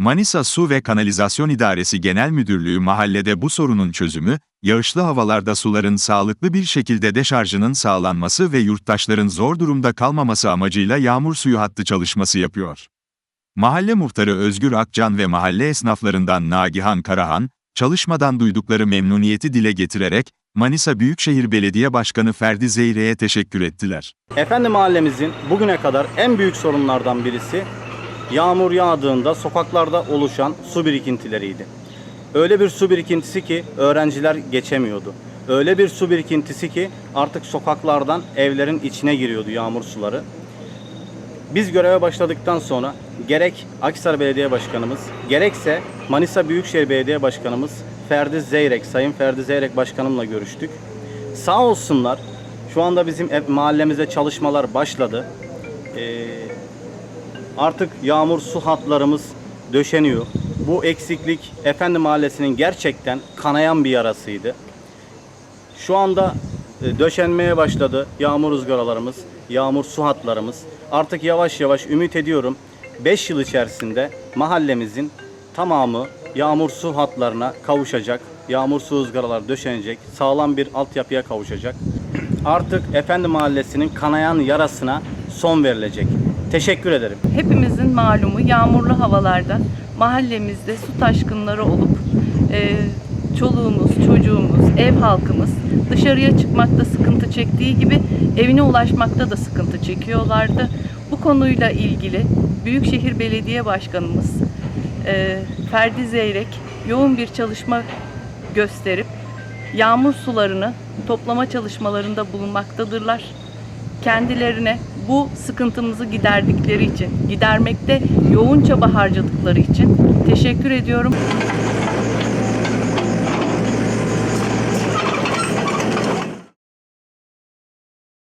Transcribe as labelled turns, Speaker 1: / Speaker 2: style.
Speaker 1: Manisa Su ve Kanalizasyon İdaresi Genel Müdürlüğü mahallede bu sorunun çözümü, yağışlı havalarda suların sağlıklı bir şekilde deşarjının sağlanması ve yurttaşların zor durumda kalmaması amacıyla yağmur suyu hattı çalışması yapıyor. Mahalle muhtarı Özgür Akcan ve mahalle esnaflarından Nagihan Karahan, çalışmadan duydukları memnuniyeti dile getirerek, Manisa Büyükşehir Belediye Başkanı Ferdi Zeyre'ye teşekkür ettiler.
Speaker 2: Efendi mahallemizin bugüne kadar en büyük sorunlardan birisi yağmur yağdığında sokaklarda oluşan su birikintileriydi. Öyle bir su birikintisi ki öğrenciler geçemiyordu. Öyle bir su birikintisi ki artık sokaklardan evlerin içine giriyordu yağmur suları. Biz göreve başladıktan sonra gerek Akhisar Belediye Başkanımız, gerekse Manisa Büyükşehir Belediye Başkanımız Ferdi Zeyrek, Sayın Ferdi Zeyrek Başkanımla görüştük. Sağ olsunlar, şu anda bizim mahallemizde çalışmalar başladı. Ee, artık yağmur su hatlarımız döşeniyor. Bu eksiklik Efendi Mahallesi'nin gerçekten kanayan bir yarasıydı. Şu anda e, döşenmeye başladı yağmur ızgaralarımız, yağmur su hatlarımız. Artık yavaş yavaş ümit ediyorum 5 yıl içerisinde mahallemizin tamamı yağmur su hatlarına kavuşacak. Yağmur su ızgaralar döşenecek, sağlam bir altyapıya kavuşacak. Artık Efendi Mahallesi'nin kanayan yarasına son verilecek. Teşekkür ederim.
Speaker 3: Hepimizin malumu yağmurlu havalarda mahallemizde su taşkınları olup e, çoluğumuz, çocuğumuz, ev halkımız dışarıya çıkmakta sıkıntı çektiği gibi evine ulaşmakta da sıkıntı çekiyorlardı. Bu konuyla ilgili Büyükşehir Belediye Başkanımız e, Ferdi Zeyrek yoğun bir çalışma gösterip yağmur sularını toplama çalışmalarında bulunmaktadırlar kendilerine bu sıkıntımızı giderdikleri için, gidermekte yoğun çaba harcadıkları için teşekkür ediyorum.